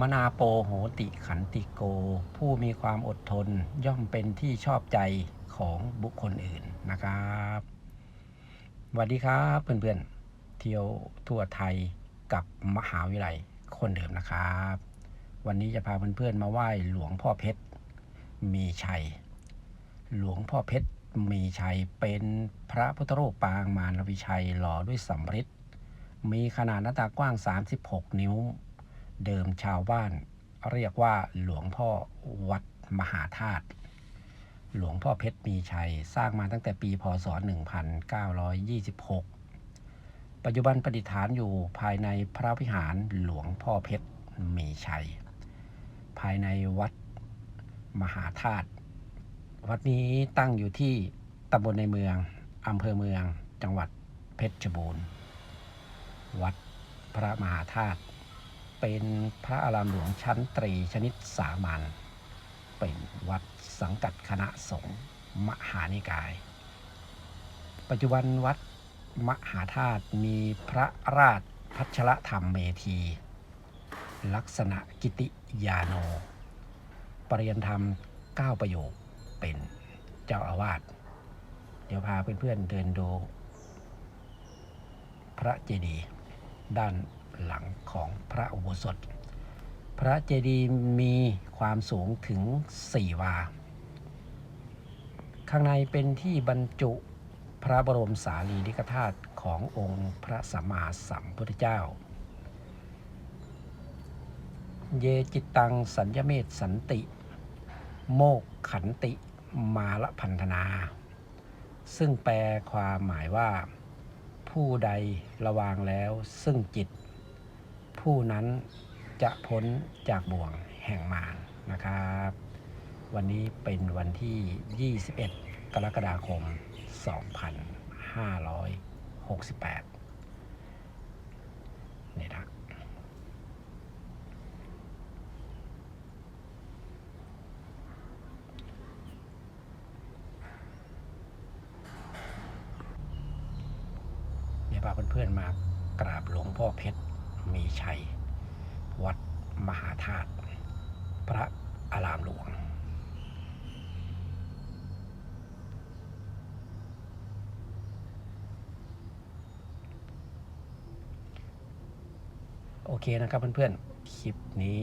มนาโปโหติขันติโก ผู้มีความอดทนย่อมเป็นที่ชอบใจของบุคคลอื่นนะครับสวัสดีครับเพื่อนๆ เที่ยวทั่วไทยกับมหาวิทยาลัยคนเดิมนะครับ วันนี้จะพาเพื่อนๆมาไหว้หลวงพ่อเพชรมีชัย หลวงพ่อเพชรมีชัยเป็นพระพุทธรูปปางมารวิชัยหล่อด้วยสำริดมีขนาดหน้าตากว้าง 36 นิ้ว เดิมชาวบ้าน เรียกว่าหลวงพ่อวัดมหาธาตุหลวงพ่อเพชรมีชัย สร้างมาตั้งแต่ปีพศ 1926 ปัจจุบันประดิษฐานอยู่ภายในพระวิหารหลวงพ่อเพชรมีชัย ภายในวัดมหาธาตุวัดนี้ตั้งอยู่ที่ตำบลในเมืองอำเภอเมือง จังหวัดเพชรบูรณ์ วัดพระมหาธาตุ เป็นพระอารามหลวงชั้นตรีชนิดสามัญเป็นวัดสังกัดคณะสงฆ์มหานิกาย ปัจจุบันวัดมหาธาตุมีพระราชพัชรธรรมเมธี ลักษณะกิติยาโน ปริยนธรรม 9 ประโยคเป็นเจ้าอาวาส เดี๋ยวพาเพื่อนๆเดินดู พระเจดีย์ด้าน หลังของพระอุโบสถ พระเจดีย์มีความสูงถึง 4 วา ข้างในเป็นที่บรรจุพระบรมสารีริกธาตุขององค์พระสัมมาสัมพุทธเจ้า เยจิตตังสัญญเมตสันติ โมกขันติมาละพันธนา ซึ่งแปลความหมายว่า ผู้ใดระวางแล้วซึ่งจิต ผู้นั้นจะพ้นจากบ่วงแห่งมารนะครับ วันนี้เป็นวันที่ 21 กรกฎาคม 2568 นี่นะเดี๋ยวพาเพื่อนๆมากราบหลวงพ่อเพชร มีชัย วัดมหาธาตุพระอารามหลวง โอเคนะครับเพื่อนๆ คลิปนี้